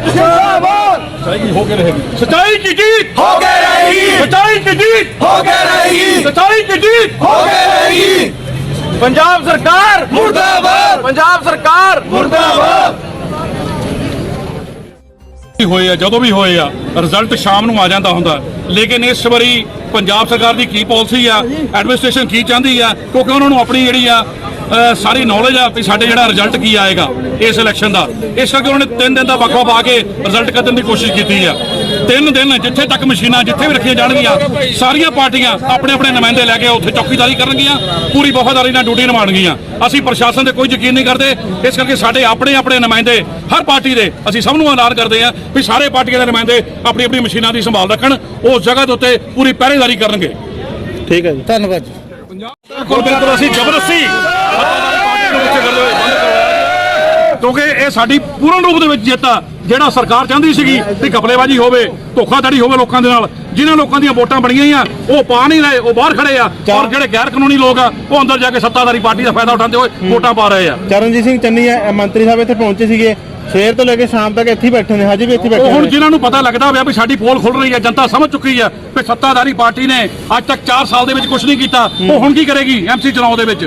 जिंदाबाद ਹੋ ਕੇ ਰਹੇਗੀ ਸਚਾਈ ਕੀ ਜੀਤ हो के रहेगी ਸਚਾਈ ਕੀ ਜੀਤ हो के रहेगी ਸਚਾਈ ਕੀ ਜੀਤ हो के रहेगी ਪੰਜਾਬ ਸਰਕਾਰ मुर्दाबाद ਪੰਜਾਬ ਸਰਕਾਰ मुर्दाबाद ਹੋਏ ਆ ਜਦੋਂ ਵੀ ਹੋਏ ਆ ਰਿਜ਼ਲਟ ਸ਼ਾਮ ਨੂੰ ਆ ਜਾਂਦਾ ਹੁੰਦਾ ਲੇਕਿਨ ਇਸ ਵਾਰੀ ਪੰਜਾਬ ਸਰਕਾਰ ਦੀ ਕੀ ਪਾਲਿਸੀ ਆ ਐਡਮਿਨਿਸਟ੍ਰੇਸ਼ਨ ਕੀ ਚਾਹੁੰਦੀ ਆ ਕਿਉਂਕਿ ਉਹਨਾਂ ਨੂੰ ਆਪਣੀ ਜਿਹੜੀ ਆ ਅ, ਸਾਰੀ ਨੌਲੇਜ ਆ ਵੀ ਸਾਡੇ ਜਿਹੜਾ ਰਿਜ਼ਲਟ ਕੀ ਆਏਗਾ ਇਸ ਇਲੈਕਸ਼ਨ ਦਾ। ਇਸ ਕਰਕੇ ਉਹਨਾਂ ਨੇ ਤਿੰਨ ਦਿਨ ਦਾ ਵਕਫਾ ਪਾ ਕੇ ਰਿਜ਼ਲਟ ਕੱਢਣ ਦੀ ਕੋਸ਼ਿਸ਼ ਕੀਤੀ ਆ। ਤਿੰਨ ਦਿਨ ਜਿੱਥੇ ਤੱਕ ਮਸ਼ੀਨਾਂ ਜਿੱਥੇ ਵੀ ਰੱਖੀਆਂ ਜਾਣਗੀਆਂ ਸਾਰੀਆਂ ਪਾਰਟੀਆਂ ਆਪਣੇ ਆਪਣੇ ਨੁਮਾਇੰਦੇ ਲੈ ਕੇ ਉੱਥੇ ਚੌਕੀਦਾਰੀ ਕਰਨਗੀਆਂ ਪੂਰੀ ਵਫਾਦਾਰੀ ਨਾਲ ਡਿਊਟੀ ਨਿਭਾਉਣਗੀਆਂ। ਅਸੀਂ ਪ੍ਰਸ਼ਾਸਨ ਤੇ ਕੋਈ ਯਕੀਨ ਨਹੀਂ ਕਰਦੇ ਇਸ ਕਰਕੇ ਸਾਡੇ ਆਪਣੇ ਆਪਣੇ ਨੁਮਾਇੰਦੇ ਹਰ ਪਾਰਟੀ ਦੇ ਅਸੀਂ ਸਭ ਨੂੰ ਐਲਾਨ ਕਰਦੇ ਹਾਂ ਵੀ ਸਾਰੇ ਪਾਰਟੀਆਂ ਦੇ ਨੁਮਾਇੰਦੇ ਆਪਣੀ ਆਪਣੀ ਮਸ਼ੀਨਾਂ ਦੀ ਸੰਭਾਲ ਰੱਖਣ ਉਸ ਜਗ੍ਹਾ ਦੇ ਉੱਤੇ ਪੂਰੀ ਪਹਿਰੇਦਾਰੀ ਕਰਨਗੇ। ਠੀਕ ਹੈ ਜੀ। ਧੰਨਵਾਦ ਜੀ। ਬਿਲਕੁਲ ਬਿਲਕੁਲ ਅਸੀਂ ਜ਼ਬਰਦਸਤੀ। ਬੰਦ ਕਰਵਾਇਆ ਕਿਉਂਕਿ ਇਹ ਸਾਡੀ ਪੂਰਨ ਰੂਪ ਦੇ ਵਿੱਚ ਜਿੱਤ ਆ ਜਿਹੜਾ ਸਰਕਾਰ ਚਾਹੁੰਦੀ ਸੀਗੀ ਵੀ ਕਪਲੇਬਾਜ਼ੀ ਹੋਵੇ ਧੋਖਾਧੜੀ ਹੋਵੇ ਲੋਕਾਂ ਦੇ ਨਾਲ ਜਿਨ੍ਹਾਂ ਲੋਕਾਂ ਦੀਆਂ ਵੋਟਾਂ ਬਣੀਆਂ ਆ ਉਹ ਪਾ ਨਹੀਂ ਰਹੇ ਉਹ ਬਾਹਰ ਖੜੇ ਆ ਔਰ ਜਿਹੜੇ ਗੈਰ ਕਾਨੂੰਨੀ ਲੋਕ ਆ ਉਹ ਅੰਦਰ ਜਾ ਕੇ ਸੱਤਾਧਾਰੀ ਪਾਰਟੀ ਦਾ ਫਾਇਦਾ ਉਠਾਉਂਦੇ ਹੋਏ ਵੋਟਾਂ ਪਾ ਰਹੇ ਆ। ਚਰਨਜੀਤ ਸਿੰਘ ਚੰਨੀ ਮੰਤਰੀ ਸਾਹਿਬ ਇੱਥੇ ਪਹੁੰਚੇ ਸੀਗੇ ਸਵੇਰ ਤੋਂ ਲੈ ਕੇ ਸ਼ਾਮ ਤੱਕ ਇੱਥੇ ਬੈਠੇ ਨੇ ਹਜੇ ਵੀ ਇੱਥੇ ਬੈਠੇ ਹੁਣ ਜਿਨ੍ਹਾਂ ਨੂੰ ਪਤਾ ਲੱਗਦਾ ਹੋਇਆ ਵੀ ਸਾਡੀ ਪੋਲ ਖੁੱਲ ਰਹੀ ਹੈ ਜਨਤਾ ਸਮਝ ਚੁੱਕੀ ਹੈ ਕਿ ਸੱਤਾਧਾਰੀ ਪਾਰਟੀ ਨੇ ਅੱਜ ਤੱਕ 4 ਸਾਲ ਦੇ ਵਿੱਚ ਕੁਝ ਨਹੀਂ ਕੀਤਾ ਉਹ ਹੁਣ ਕੀ ਕਰੇਗੀ ਐਮਸੀ ਚੁਣਾਵ ਦੇ ਵਿੱਚ?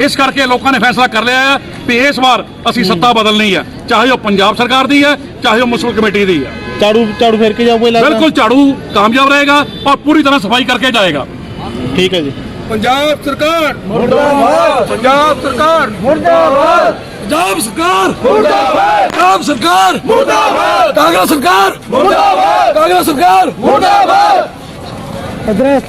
ਇਸ ਕਰਕੇ ਲੋਕਾਂ ਨੇ ਫੈਸਲਾ ਕਰ ਲਿਆ ਹੈ ਕਿ ਇਸ ਵਾਰ ਅਸੀਂ ਸੱਤਾ ਬਦਲਣੀ ਹੈ ਚਾਹੇ ਉਹ ਪੰਜਾਬ ਸਰਕਾਰ ਦੀ ਹੈ ਚਾਹੇ ਉਹ ਮੁਸਲਿਮ ਕਮੇਟੀ ਦੀ ਹੈ। ਝਾੜੂ ਝਾੜੂ ਫੇਰ ਕੇ ਜਾਊਗਾ ਲੱਗਦਾ ਬਿਲਕੁਲ ਝਾੜੂ ਕਾਮਯਾਬ ਰਹੇਗਾ ਔਰ ਪੂਰੀ ਤਰ੍ਹਾਂ ਸਫ਼ਾਈ ਕਰਕੇ ਜਾਏਗਾ। ਠੀਕ ਹੈ ਜੀ। ਪੰਜਾਬ ਸਰਕਾਰ। ਮੁਰਦਾਬਾਦ। ਪੰਜਾਬ ਸਰਕਾਰ। ਮੁਰਦਾਬਾਦ। ਪੰਜਾਬ ਸਰਕਾਰ। ਮੁਰਦਾਬਾਦ। ਪੰਜਾਬ ਸਰਕਾਰ। ਮੁਰਦਾਬਾਦ। ਕਾਂਗਰਸ ਸਰਕਾਰ। ਮੁਰਦਾਬਾਦ। ਕਾਂਗਰਸ ਸਰਕਾਰ। ਮੁਰਦਾਬਾਦ। ਅਦਰਸ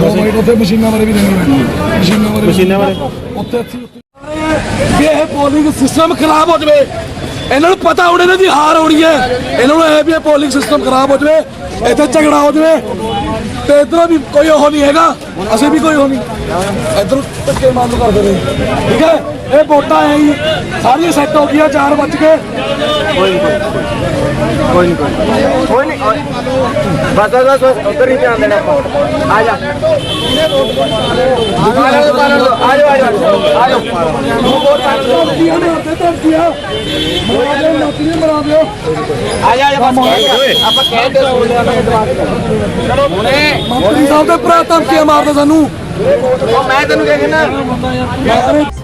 ਦੋ ਮਿੰਟ ਉੱਥੇ ਮਸ਼ੀਨਾਂ ਬਾਰੇ ਵੀ ਦੇਣੀ ਪੈਣੀ ਮਸ਼ੀਨਾਂ ਬਾਰੇ ਮਸ਼ੀਨਾਂ ਬਾਰੇ ਉੱਥੇ ਅਸੀਂ ਕਿ ਇਹ ਪੋਲਿੰਗ ਸਿਸਟਮ ਖਰਾਬ ਹੋ ਜਵੇ। ਇਹਨਾਂ ਨੂੰ ਪਤਾ ਹੋਣਾ ਇਹਨਾਂ ਦੀ ਹਾਰ ਹੋਣੀ ਹੈ। ਇਹਨਾਂ ਨੂੰ ਇਹ ਵੀ ਪੋਲਿੰਗ ਸਿਸਟਮ ਖਰਾਬ ਹੋ ਜਵੇ। ਇੱਥੇ ਝਗੜਾ ਹੋ ਜਵੇ। ਤੇ ਇਧਰੋਂ ਵੀ ਕੋਈ ਉਹ ਨਹੀਂ ਹੈਗਾ। ਅਸੀਂ ਵੀ ਕੋਈ ਉਹ ਨਹੀਂ। ਇਧਰ ਧੱਕੇ ਮਾਰਨ ਕਰਦੇ ਨੇ। ਠੀਕ ਹੈ? ਇਹ ਵੋਟਾਂ ਹੈ ਹੀ ਸਾਰੀਆਂ ਸੈੱਟ ਹੋ ਗਈਆਂ 4 ਵੱਜ ਕੇ ਕੋਈ ਨਹੀਂ। ਕੋਈ ਨਹੀਂ ਕੋਈ ਨਹੀਂ। ਕੋਈ ਨਹੀਂ ਕੋਈ ਨਹੀਂ। ਬਸ ਬਸ ਬਸ ਬਸ, ਉੱਧਰ ਹੀ ਧਿਆਨ ਦੇਣਾ ਆਪਾਂ। ਆ ਜਾ। ਆ ਜਾ ਆ ਜਾ ਆ ਜਾ ਆ ਜਾ ਧਮਕੀਆਂ ਨੇ ਉੱਤੇ ਧਮਕੀਆਂ ਮਰਾ ਦਿਓ ਨੌਕਰੀ ਮਰਾ ਦਿਓ ਆ ਜਾ ਆਪਾਂ ਕਹਿ ਦੇ ਚਲੋ ਹੁਣੇ। ਮੰਤਰੀ ਸਾਹਿਬ ਦੇ ਭਰਾ ਧਮਕੀਆਂ ਮਾਰਦੇ ਸਾਨੂੰ। ਉਹ ਮੈਂ ਤੈਨੂੰ ਕਹਿ ਕਹਿੰਦਾ